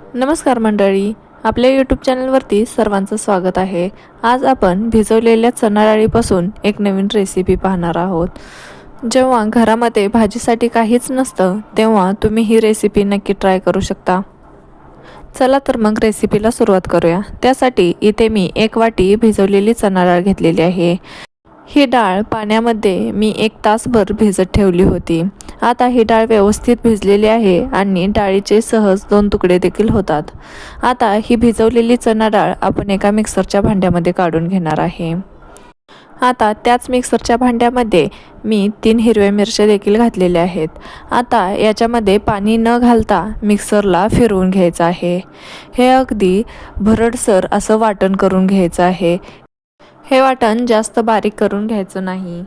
नमस्कार मंडळी आपल्या यूट्यूब चॅनलवरती सर्वांचं स्वागत आहे. आज आपण भिजवलेल्या चणाडाळीपासून एक नवीन रेसिपी पाहणार आहोत. जेव्हा घरामध्ये भाजीसाठी काहीच नसतं तेव्हा तुम्ही ही रेसिपी नक्की ट्राय करू शकता. चला तर मग रेसिपीला सुरुवात करूया. त्यासाठी इथे मी एक वाटी भिजवलेली चणाडाळ घेतलेली आहे. ही डाळ पाण्यामध्ये मी एक तासभर भिजत ठेवली होती. आता ही डाळ व्यवस्थित भिजलेली आहे आणि डाळीचे सहज दोन तुकडे देखील होतात. आता ही भिजवलेली चणा डाळ आपण एका मिक्सरच्या भांड्यामध्ये काढून घेणार आहे. आता त्याच मिक्सरच्या भांड्यामध्ये मी तीन हिरव्या मिरच्या देखील घातलेल्या आहेत. आता याच्यामध्ये पाणी न घालता मिक्सरला फिरवून घ्यायचं आहे. हे अगदी भरडसर असं वाटण करून घ्यायचं आहे. हे वाटण जास्त बारीक करून घ्यायचं नाही.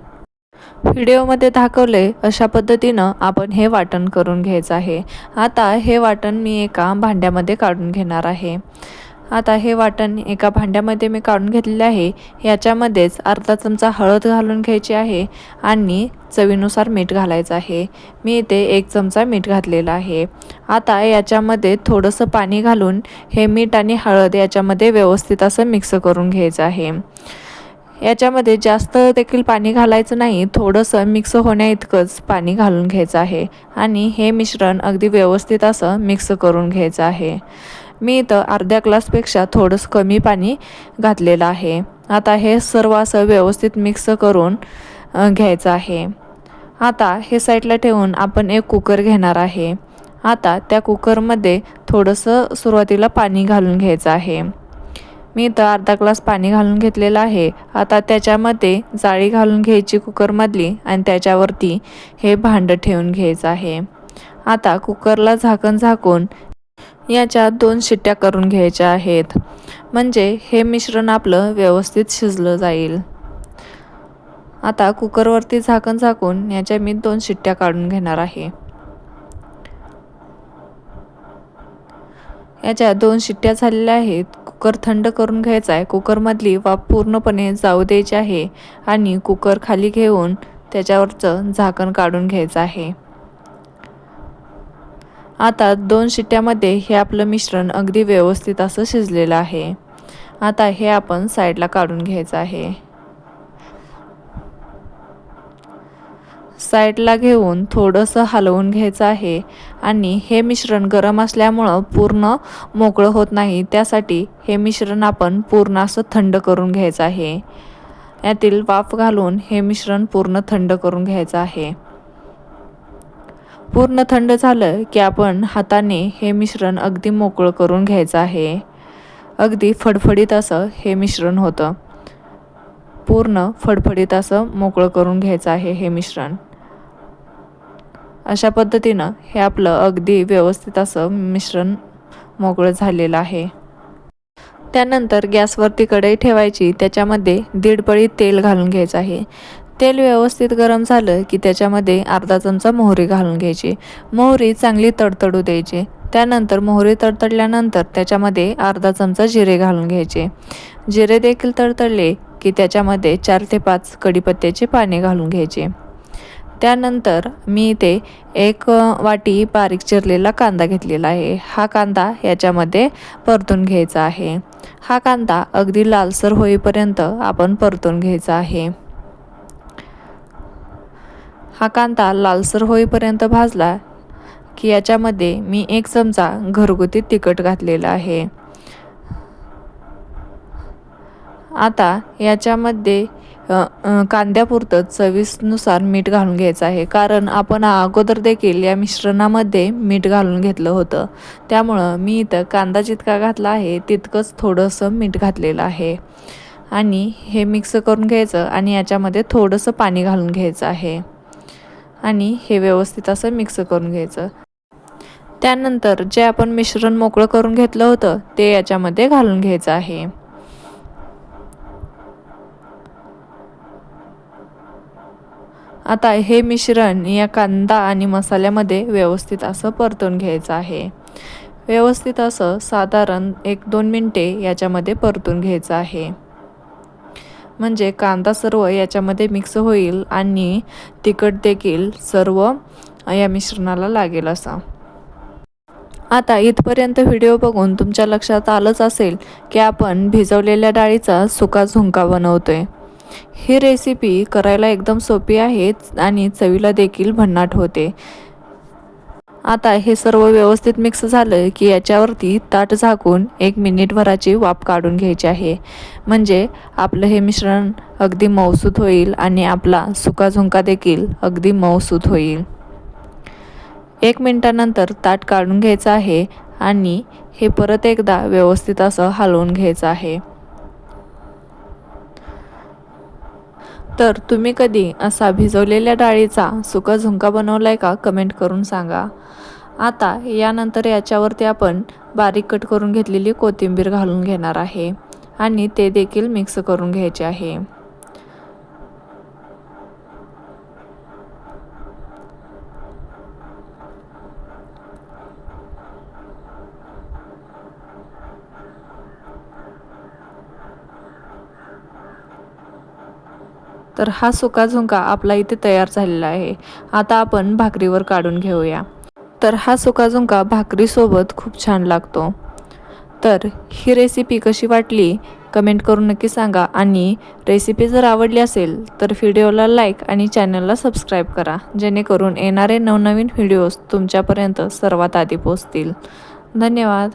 व्हिडिओमध्ये दाखवले अशा पद्धतीनं आपण हे वाटण करून घ्यायचं आहे. आता हे वाटण मी एका भांड्यामध्ये काढून घेणार आहे. आता हे वाटण एका भांड्यामध्ये मी काढून घेतलेले आहे. याच्यामध्येच अर्धा चमचा हळद घालून घ्यायची आहे आणि चवीनुसार मीठ घालायचं आहे. मी इथे एक चमचा मीठ घातलेला आहे. आता याच्यामध्ये थोडंसं पाणी घालून हे मीठ आणि हळद याच्यामध्ये व्यवस्थित असं मिक्स करून घ्यायचं आहे. याच्यामध्ये जास्त देखील पाणी घालायचं नाही थोडंसं मिक्स होण्या इतकंच पाणी घालून घ्यायचं आहे आणि हे मिश्रण अगदी व्यवस्थित असं मिक्स करून घ्यायचं आहे. मी इथं अर्ध्या ग्लासपेक्षा थोडंसं कमी पाणी घातलेलं आहे. आता हे सर्व असं व्यवस्थित मिक्स करून घ्यायचं आहे. आता हे साईडला ठेवून आपण एक कुकर घेणार आहे. आता त्या कुकरमध्ये थोडंसं सुरुवातीला पाणी घालून घ्यायचं आहे. मी इथं अर्धा ग्लास पाणी घालून घेतलेलं आहे. आता त्याच्यामध्ये जाळी घालून घ्यायची कुकरमधली आणि त्याच्यावरती हे भांडं ठेवून घ्यायचं आहे. आता कुकरला झाकण झाकून याच्या दोन शिट्ट्या करून घ्यायच्या आहेत. म्हणजे हे मिश्रण आपलं व्यवस्थित शिजलं जाईल. आता कुकरवरती झाकण झाकून याच्या मी दोन शिट्ट्या काढून घेणार आहे. याच्या दोन शिट्ट्या झालेल्या आहेत. कुकर थंड करून घ्यायचा आहे. कुकरमधली वाफ पूर्णपणे जाऊ द्यायची आहे आणि कुकर खाली घेऊन त्याच्यावरचं झाकण काढून घ्यायचं आहे. आता दोन शिट्ट्यामध्ये हे आपलं मिश्रण अगदी व्यवस्थित असं शिजलेलं आहे. आता हे आपण साईडला काढून घ्यायचं आहे. साईडला घेऊन थोडंसं हलवून घ्यायचं आहे आणि हे मिश्रण गरम असल्यामुळं पूर्ण मोकळं होत नाही. त्यासाठी हे मिश्रण आपण पूर्ण असं थंड करून घ्यायचं आहे. यातील वाफ घालून हे मिश्रण पूर्ण थंड करून घ्यायचं आहे. पूर्ण थंड झालं की आपण हाताने हे मिश्रण अगदी मोकळं करून घ्यायचं आहे. अगदी फडफडीत असं हे मिश्रण होतं. पूर्ण फडफडीत असं मोकळं करून घ्यायचं आहे हे मिश्रण. अशा पद्धतीनं हे आपलं अगदी व्यवस्थित असं मिश्रण मोकळं झालेलं आहे. त्यानंतर गॅसवरती कढई ठेवायची. त्याच्यामध्ये दीड पळी तेल घालून घ्यायचं आहे. तेल व्यवस्थित गरम झालं की त्याच्यामध्ये अर्धा चमचा मोहरी घालून घ्यायची. मोहरी चांगली तडतडू द्यायची. त्यानंतर मोहरी तडतडल्यानंतर त्याच्यामध्ये अर्धा चमचा जिरे घालून घ्यायचे. जिरे देखील तडतडले की त्याच्यामध्ये चार ते पाच कडीपत्त्याचे पाने घालून घ्यायचे. त्यानंतर मी इथे एक वाटी बारीक चिरलेला कांदा घेतलेला आहे. हा कांदा याच्यामध्ये परतून घ्यायचा आहे. हा कांदा अगदी लालसर होईपर्यंत आपण परतून घ्यायचा आहे. हा कांदा लालसर होईपर्यंत भाजला की याच्यामध्ये मी एक चमचा घरगुती तिखट घातलेला आहे. आता याच्यामध्ये कांद्यापुरतं चवीनुसार मीठ घालून घ्यायचं आहे. कारण आपण अगोदर देखील या मिश्रणामध्ये मीठ घालून घेतलं होतं. त्यामुळं मी इथं कांदा जितका घातला आहे तितकंच थोडंसं मीठ घातलेलं आहे. आणि हे मिक्स करून घ्यायचं आणि याच्यामध्ये थोडंसं पाणी घालून घ्यायचं आहे. आणि हे व्यवस्थित असं मिक्स करून घ्यायचं. त्यानंतर जे आपण मिश्रण मोकळं करून घेतलं होतं ते याच्यामध्ये घालून घ्यायचं आहे. आता हे मिश्रण या कांदा आणि मसाल्यामध्ये व्यवस्थित असं परतून घ्यायचं आहे. व्यवस्थित असं साधारण एक दोन मिनटे याच्यामध्ये परतून घ्यायचं आहे. म्हणजे कांदा सर्व याच्यामध्ये मिक्स होईल आणि तिखट देखील सर्व या मिश्रणाला लागेल असा. आता इथपर्यंत व्हिडिओ बघून तुमच्या लक्षात आलंच असेल की आपण भिजवलेल्या डाळीचा सुका झुंका बनवतोय. ही रेसिपी करायला एकदम सोपी आहे आणि चवीला देखील भन्नाट होते. आता हे सर्व व्यवस्थित मिक्स झालं की याच्यावरती ताट झाकून एक मिनिटभराची वाफ काढून घ्यायची आहे. म्हणजे आपलं हे मिश्रण अगदी मऊसूत होईल आणि आपला सुका झुंका देखील अगदी मऊसूत होईल. एक मिनटानंतर ताट काढून घ्यायचं आहे आणि हे परत एकदा व्यवस्थित असं हलवून घ्यायचं आहे. तर तुम्ही कधी असा भिजवलेल्या डाळीचा सुका झुंका बनवला आहे का? कमेंट करून सांगा. आता यानंतर याच्यावरती आपण बारीक कट करून घेतलेली कोथिंबीर घालून घेणार आहे आणि ते देखील मिक्स करून घ्यायचे आहे. तर हा सुका झुंका आपला इथे तयार झालेला आहे. आता आपण भाकरीवर काढून घेऊया. तर हा सुका झुंका भाकरीसोबत खूप छान लागतो. तर ही रेसिपी कशी वाटली? कमेंट करून नक्की सांगा आणि रेसिपी जर आवडली असेल तर व्हिडिओला लाईक आणि चॅनलला सबस्क्राईब करा जेणेकरून येणारे नवनवीन व्हिडिओज तुमच्यापर्यंत सर्वात आधी पोचतील धन्यवाद.